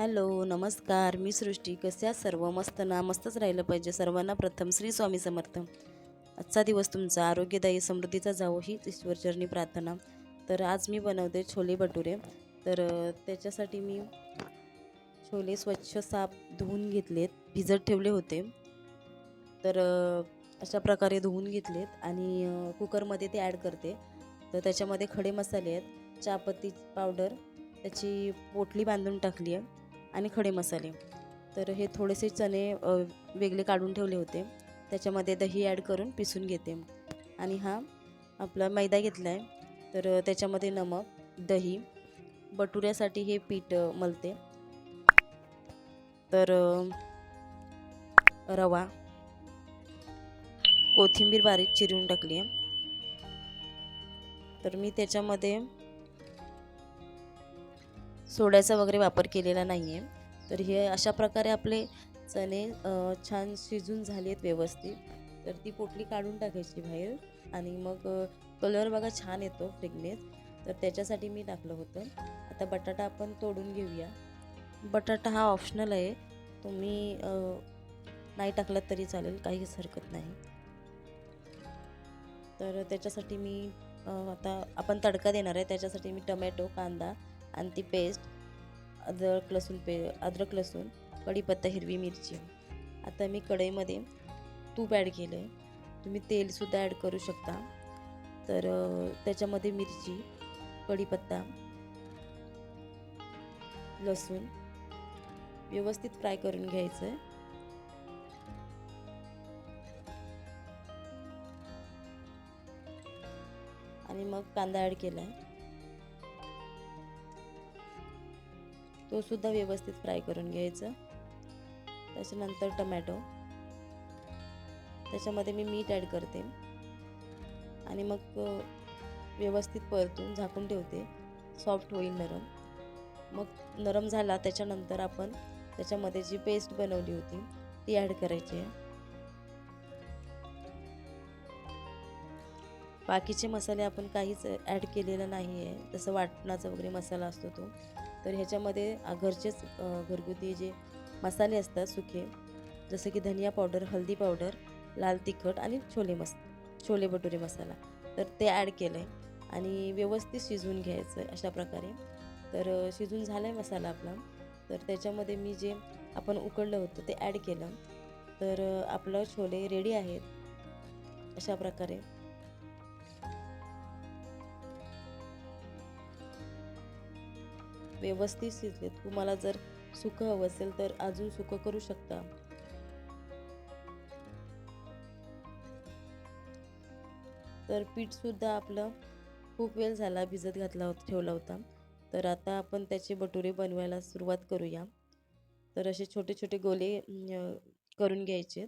Hello नमस्कार. मी सृष्टी. कसे सर्व? मस्त ना? मस्तच राहिलं पाहिजे सर्वांना प्रथम श्री स्वामी समर्थ. आजचा दिवस तुमचा आरोग्यदायी समृद्धीचा जावो ही ईश्वरचरणी प्रार्थना. तर आज मी बनवते छोले भटुरे. तर त्याच्यासाठी मी छोले स्वच्छ साफ धुवून घेतलेत. भिजत ठेवले होते. तर अशा प्रकारे धुवून घेतलेत आणि कुकरमध्ये ते ॲड करते. तर त्याच्यामध्ये खडे मसाले आहेत. चहापत्ती पावडर. त्याची पोटली बांधून टाकली आहे. आणि खडे मसाले. तर हे थोडेसे चणे वेगळे काढून ठेवले होते. त्याच्यामध्ये दही ॲड करून पिसून घेते. आणि हा आपला मैदा घेतला आहे तर त्याच्यामध्ये नमक दही बटुऱ्यासाठी हे पीठ मलते. तर रवा कोथिंबीर बारीक चिरून टाकली आहे. तर मी त्याच्यामध्ये सोड्याचा वगैरे वापर केलेला नाही आहे तर हे अशा प्रकारे आपले चणे छान शिजून झाले आहेत व्यवस्थित. तर ती पोटली काढून टाकायची बाहेर आणि मग कलर बघा छान येतो फ्रेगनेस तर त्याच्यासाठी मी टाकलं होतं. आता बटाटा आपण तोडून घेऊया. बटाटा हा ऑप्शनल आहे. तुम्ही नाही टाकलात तरी चालेल काहीच हरकत नाही. तर त्याच्यासाठी मी आता आपण तडका देणार आहे. त्याच्यासाठी मी टमॅटो कांदा आणि ती पेस्ट अद्रक लसूण पे अद्रक लसूण कढीपत्ता हिरवी मिरची. आता मी कढईमध्ये तूप ॲड केलं आहे तुम्ही तेलसुद्धा ॲड करू शकता. तर त्याच्यामध्ये मिरची कढीपत्ता लसूण व्यवस्थित फ्राय करून घ्यायचं आहे आणि मग कांदा ॲड केला आहे तोसुद्धा व्यवस्थित फ्राय करून घ्यायचं. त्याच्यानंतर टमॅटो. त्याच्यामध्ये मी मीठ ॲड करते. आणि मग व्यवस्थित परतून झाकून ठेवते. सॉफ्ट होईल नरम. मग नरम झाला त्याच्यानंतर आपण त्याच्यामध्ये जी पेस्ट बनवली होती ती ॲड करायची आहे. बाकीचे मसाले आपण काहीच ॲड केलेला नाही आहे जसं वाटणाचा वगैरे मसाला असतो तो. तर ह्याच्यामध्ये घरचेच घरगुती जे मसाले असतात सुके जसं की धनिया पावडर हळदी पावडर लाल तिखट आणि छोले मस छोले भटुरे मसाला. तर ते ॲड केलं आहे आणि व्यवस्थित शिजवून घ्यायचं अशा प्रकारे. तर शिजून झाला आहे मसाला आपला. तर त्याच्यामध्ये मी जे आपण उकडलं होतं ते ॲड केलं. तर आपलं छोले रेडी आहेत अशा प्रकारे. व्यवस्थित शिजलेत. तुम्हाला जर सुकं हवं असेल तर अजून सुकं करू शकता. तर पीठसुद्धा आपलं खूप वेळ झाला भिजत घातला होता ठेवला होता. तर आता आपण त्याचे भटुरे बनवायला सुरुवात करूया. तर असे छोटे छोटे गोले करून घ्यायचे.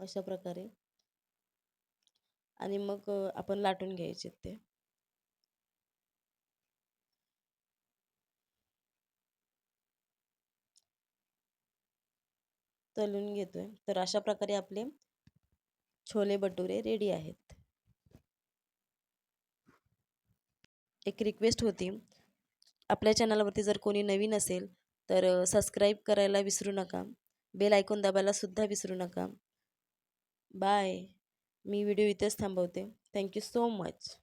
अशा प्रकारे. आणि मग आपण लाटून घ्यायचे ते. तलून घेतोय. तर अशा प्रकारे आपले छोले भटुरे रेडी आहेत. एक रिक्वेस्ट होती. आपल्या चॅनलवरती जर कोणी नवीन असेल तर सबस्क्राईब करायला विसरू नका. बेल ऐकून दाबायला सुद्धा विसरू नका. बाय मी व्हिडिओ इथेच थांबवते. Thank you so much